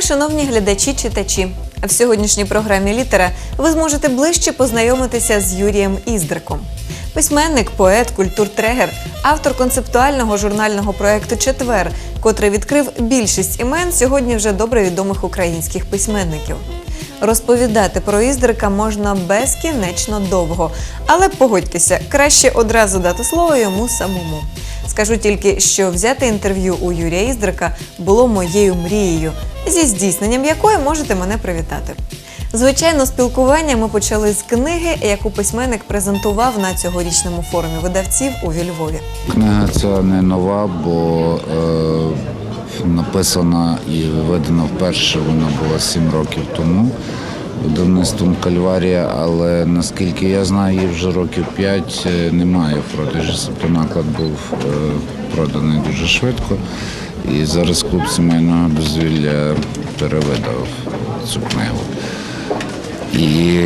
шановні глядачі-читачі. В сьогоднішній програмі Літера ви зможете ближче познайомитися з Юрієм Іздриком. Письменник, поет, культуртрегер, автор концептуального журнального проєкту Четвер, котрий відкрив більшість імен сьогодні вже добре відомих українських письменників. Розповідати про Іздрика можна безкінечно довго, але погодьтеся, краще одразу дати слово йому самому. Скажу тільки, що взяти інтерв'ю у Юрія Іздрика було моєю мрією, зі здійсненням якої можете мене привітати. Звичайно, спілкування ми почали з книги, яку письменник презентував на цьогорічному форумі видавців у Львові. Книга ця не нова, бо е, написана і видана вперше вона була сім років тому видавництвом Кальварія, але наскільки я знаю, її вже років п'ять е, немає в продажі. Тобто наклад був е, проданий дуже швидко. І зараз клуб сімейного дозвілля перевидав цю книгу. І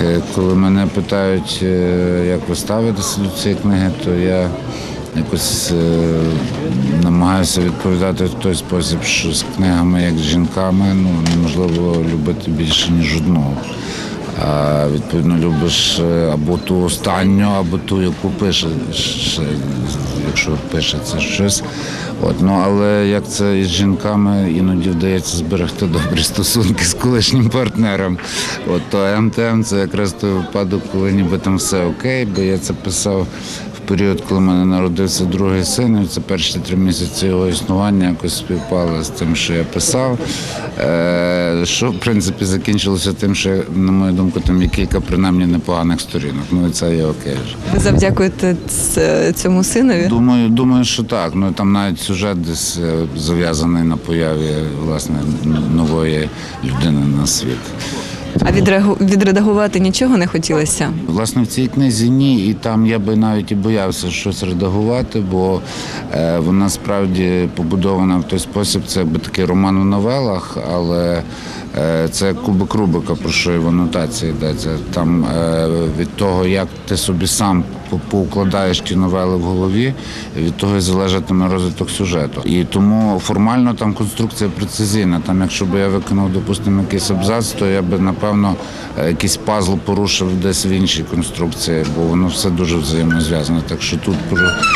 е, коли мене питають, як ви ставитеся до цієї книги, то я якось намагаюся відповідати в той спосіб, що з книгами, як з жінками, ну неможливо любити більше, ніж одну. А відповідно любиш е, або ту останню, або ту, яку пише, якщо пишеться щось. От, ну, але як це із жінками іноді вдається зберегти добрі стосунки з колишнім партнером. От то МТМ це якраз той випадок, коли ніби там все окей, бо я це писав період, коли в мене народився другий син. Це перші три місяці його існування якось співпало з тим, що я писав. Е, що в принципі закінчилося тим, що на мою думку там є кілька принаймні непоганих сторінок. Ну і це є окей. Ви завдякуєте цьому синові? Думаю, думаю, що так. Ну там навіть сюжет десь е, зав'язаний на появі власне нової людини на світ. А відредагувати нічого не хотілося? Власне, в цій книзі ні, і там я би навіть і боявся щось редагувати, бо е, вона справді побудована в той спосіб. Це би такий роман у новелах, але це кубик Рубика, про що і в анотації йдеться. Там е, від того, як ти собі сам поукладаєш ті новели в голові, від того і залежатиме розвиток сюжету. І тому формально там конструкція прецизійна. Там, якщо б я виконав, допустимо, якийсь абзац, то я би напевно е, якийсь пазл порушив десь в іншій конструкції, бо воно все дуже взаємозв'язане. Так що тут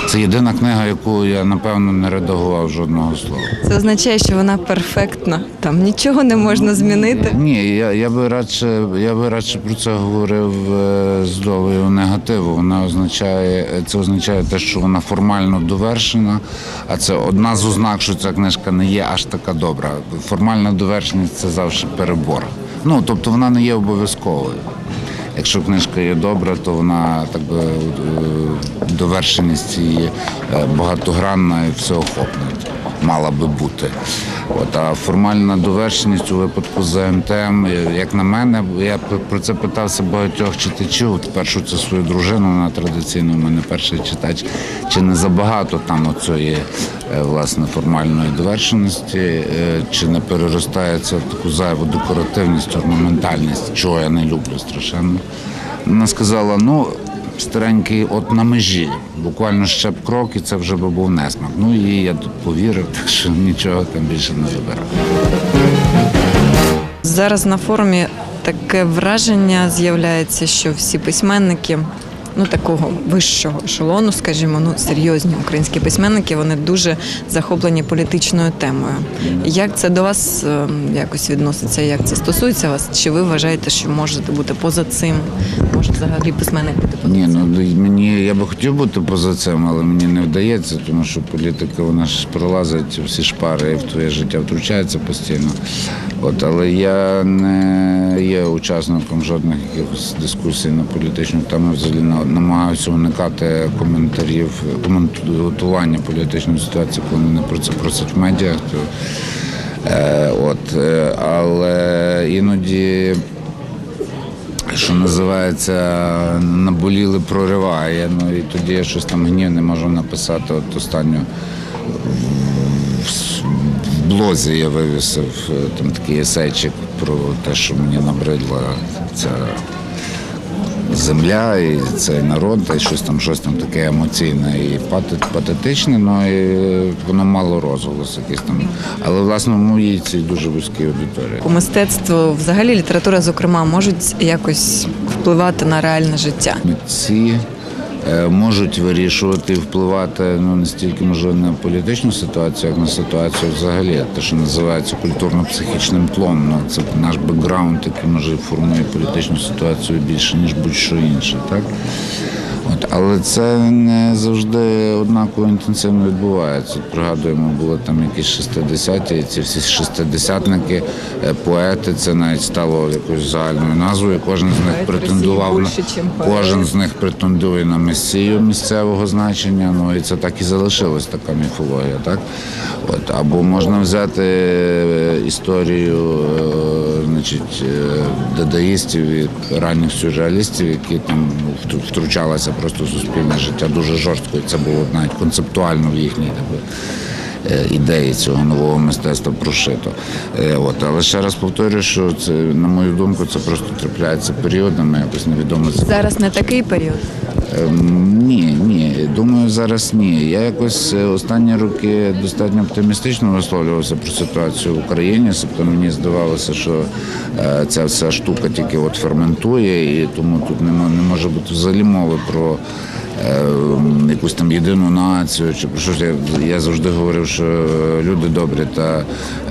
це єдина книга, яку я напевно не редагував жодного слова. Це означає, що вона перфектна. Там нічого не можна змінити. Ні, я, я би радше я би радше про це говорив е, з долею негативу. Вона означає це означає те, що вона формально довершена, а це одна з ознак, що ця книжка не є аж така добра. Формальна довершеність це завжди перебор. Ну тобто вона не є обов'язковою. Якщо книжка є добра, то вона так би е, довершеність її е, багатогранна і всеохопна мала би бути. От, а формальна довершеність у випадку з МТМ, як на мене, я про це питався багатьох читачів. Першу це свою дружину, вона традиційно у мене перший читач. Чи не забагато там оцієї е, власне формальної довершеності, е, чи не переростає це в таку зайву декоративність, орнаментальність, чого я не люблю страшенно. Вона сказала: ну. Старенький, от на межі, буквально ще б крок, і це вже би був несмак. Ну і я тут повірив, так що нічого там більше не забирав. Зараз на форумі таке враження з'являється, що всі письменники. Ну, такого вищого ешелону, скажімо, ну серйозні українські письменники, вони дуже захоплені політичною темою. Як це до вас е, якось відноситься? Як це стосується вас? Чи ви вважаєте, що можете бути поза цим? Може, взагалі письменник бути поза Ні, цим? ну мені я би хотів бути поза цим, але мені не вдається, тому що політика вона ж пролазить всі шпари і в твоє життя втручається постійно. От, але я не є учасником жодних якихось дискусій на політичну тему. Взагалі на- намагаюся уникати коментарів, коментування політичної ситуації, коли мене про це просять в медіа. То, е, от, е, але іноді що називається, наболіли прориває. Ну і тоді я щось там гнівне можу написати. От останню в в блозі я вивісив е, там такий есейчик про те, що мені набридла ця земля, і цей народ, і щось там, щось там таке емоційне і патетичне, ну і воно мало розголос якийсь там. Але власне в моїй цій дуже вузькій аудиторії. Мистецтво, взагалі література, зокрема, можуть якось впливати на реальне життя. Митці можуть вирішувати і впливати ну не стільки може на політичну ситуацію, як на ситуацію взагалі, те, що називається культурно-психічним тлом. Ну це наш бекграунд, який може формує політичну ситуацію більше ніж будь-що інше, так. От, але це не завжди однаково інтенсивно відбувається. От Пригадуємо, були там якісь 60-ті, і ці всі шестидесятники, е, поети, це навіть стало якоюсь загальною назвою. Кожен з них претендував на кожен з них претендує на месію місцевого значення. Ну і це так і залишилась така міфологія, так? От, або можна взяти е, історію е, значить, дадаїстів і ранніх сюрреалістів, які там втручалися просто суспільне життя дуже жорстко. І це було навіть концептуально в їхній ідеї цього нового мистецтва прошито. Е, От, але ще раз повторюю, що це, на мою думку, це просто трапляється періодами, якось невідомо. Зараз не такий період. Ем, Ні, ні. Думаю, зараз ні. Я якось е, останні роки достатньо оптимістично висловлювався про ситуацію в Україні. Тобто мені здавалося, що е, ця вся штука тільки от ферментує, і тому тут не може бути взагалі мови про. Е, Якусь там єдину націю, чи про що ж я, я завжди говорив, що люди добрі та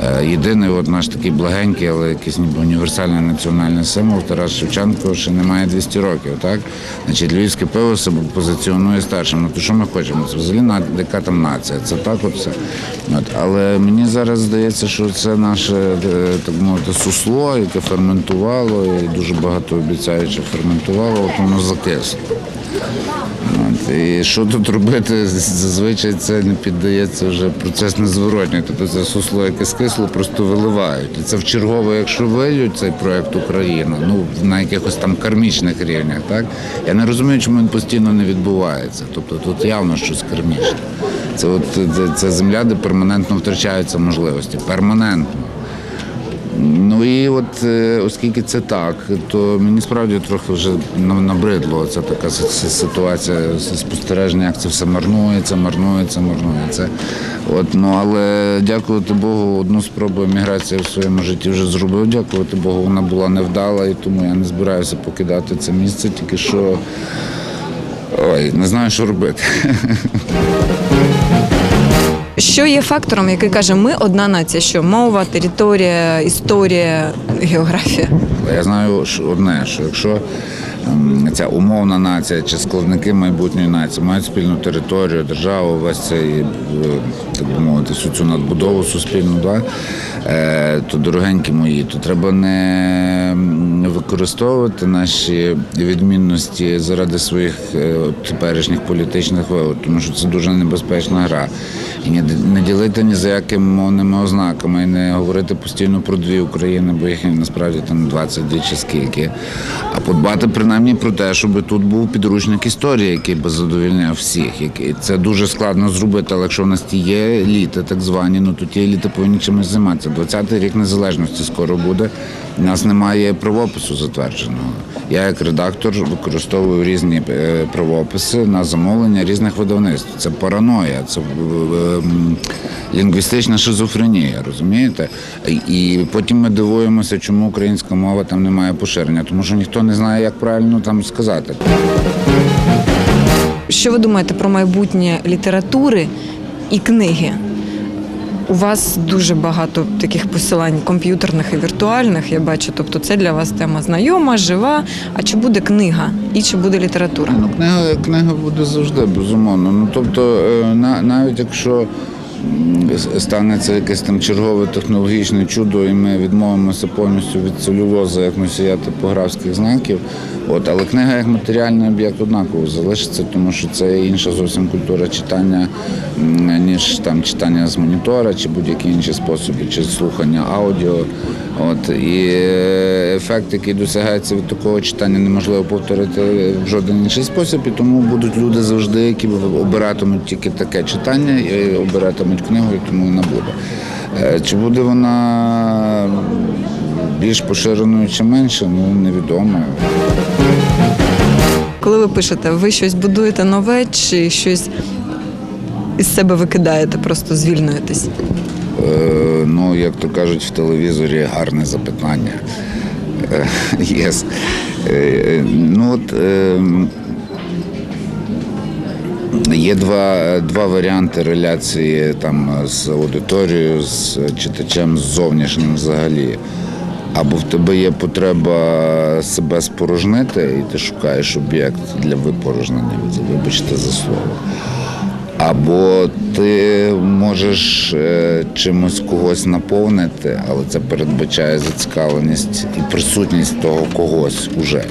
е, єдиний, от наш такий благенький, але якийсь ніби універсальний національний символ Тарас Шевченко ще немає 200 років, так? Значить, львівське пиво себе позиціонує старшим. Ну то що ми хочемо? Це взагалі яка там нація? Це так от все. От. Але мені зараз здається, що це наше е, так мовити сусло, яке ферментувало і дуже багато обіцяючи ферментувало, от воно закисло. І що тут робити? Зазвичай це не піддається вже процес незворотній. Тобто це сусло, яке скисло, просто виливають. І це в чергове, якщо вилють цей проект Україна, ну на якихось там кармічних рівнях, так я не розумію, чому він постійно не відбувається. Тобто тут явно щось кармічне. Це от це, це земля, де перманентно втрачаються можливості. Перманентно. Ну і от е, оскільки це так, то мені справді трохи вже набридло ця така си- си- ситуація спостереження, як це все марнується, марнується, марнується. От, ну але дякувати Богу, одну спробу еміграції в своєму житті вже зробив. Дякувати Богу, вона була невдала, і тому я не збираюся покидати це місце, тільки що ой, не знаю, що робити. Що є фактором, який каже, ми одна нація, що мова, територія, історія, географія? Я знаю одне, що якщо ця умовна нація чи складники майбутньої нації мають спільну територію, державу, весь цей, е, так би мовити, всю цю надбудову суспільну, да, е, то дорогенькі мої, то треба не використовувати наші відмінності заради своїх е, теперішніх політичних вигод, тому що це дуже небезпечна гра. І не, ділити ні за якими мовними ознаками, і не говорити постійно про дві України, бо їх насправді там 22 чи скільки. А подбати принаймні про те, щоб тут був підручник історії, який би задовільняв всіх. Який це дуже складно зробити, але якщо в нас ті є літа, так звані, ну то ті літа повинні чимось займатися. 20-й рік незалежності скоро буде. У нас немає правопису затвердженого. Я як редактор використовую різні е, правописи на замовлення різних видавництв. Це параноя, це е, лінгвістична шизофренія, розумієте? І потім ми дивуємося, чому українська мова там не має поширення, тому що ніхто не знає, як правильно там сказати. Що ви думаєте про майбутнє літератури і книги? У вас дуже багато таких посилань комп'ютерних і віртуальних, я бачу. Тобто це для вас тема знайома, жива. А чи буде книга і чи буде література? Книга, книга буде завжди, безумовно. Ну тобто, е, навіть якщо станеться якесь там чергове технологічне чудо, і ми відмовимося повністю від целюлозу як носія типографських знаків. От, але книга як матеріальний об'єкт однаково залишиться, тому що це інша зовсім культура читання, ніж там читання з монітора чи будь-які інші способи, чи слухання аудіо. От і ефект, який досягається від такого читання, неможливо повторити в жоден інший спосіб. І тому будуть люди завжди, які обиратимуть тільки таке читання, і обиратимуть книгу, і тому вона буде. Е, Чи буде вона більш поширеною чи менше, ну невідомо. коли ви пишете, ви щось будуєте нове чи щось із себе викидаєте, просто звільнюєтесь? Е, ну, як то кажуть в телевізорі, гарне запитання. Yes. Е, ну, от, е, є два, два варіанти реляції там, з аудиторією, з читачем, з зовнішнім взагалі. Або в тебе є потреба себе спорожнити, і ти шукаєш об'єкт для випорожнення, вибачте за слово. Або ти можеш е, чимось когось наповнити, але це передбачає зацікавленість і присутність того когось уже.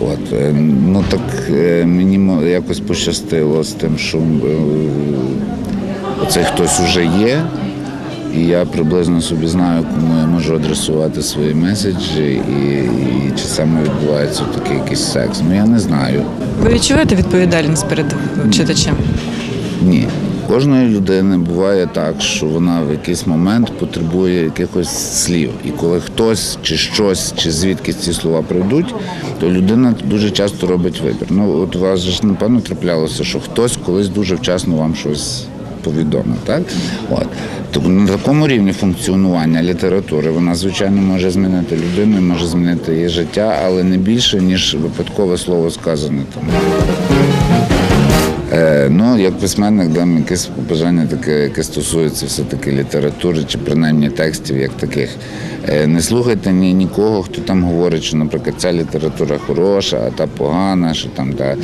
От, е, ну так е, мені якось пощастило з тим, що оцей хтось уже є, і я приблизно собі знаю, кому я можу адресувати свої меседжі, і, і чи саме відбувається такий якийсь секс. Ну я не знаю. Ви відчуваєте відповідальність перед читачем? Ні. Кожної людини буває так, що вона в якийсь момент потребує якихось слів. І коли хтось чи щось, чи звідки ці слова прийдуть, то людина дуже часто робить вибір. Ну, от у вас ж напевно траплялося, що хтось колись дуже вчасно вам щось повідомив. Так? От. Тобто на такому рівні функціонування літератури вона, звичайно, може змінити людину, може змінити її життя, але не більше, ніж випадкове слово сказане там. Е, ну, як письменник дам якесь побажання таке, яке стосується все-таки літератури чи принаймні текстів як таких. Е, не слухайте ні, нікого, хто там говорить, що, наприклад, ця література хороша, а та погана, що там та,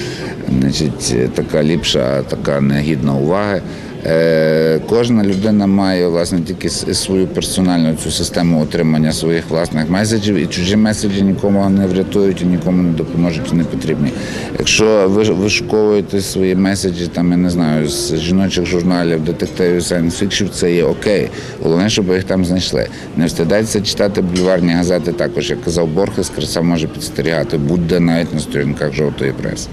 значить, така ліпша, а така негідна уваги. Е, кожна людина має власне тільки свою персональну цю систему отримання своїх власних меседжів, і чужі меседжі нікому не врятують і нікому не допоможуть і не потрібні. Якщо ви вишуковуєте свої меседжі, там я не знаю, з жіночих журналів, детективів, сайнс-фікшів, це є окей. Головне, щоб їх там знайшли. Не встидайтеся читати бульварні газети також. Як казав Борхес, краса може підстерігати будь-де навіть на сторінках жовтої преси.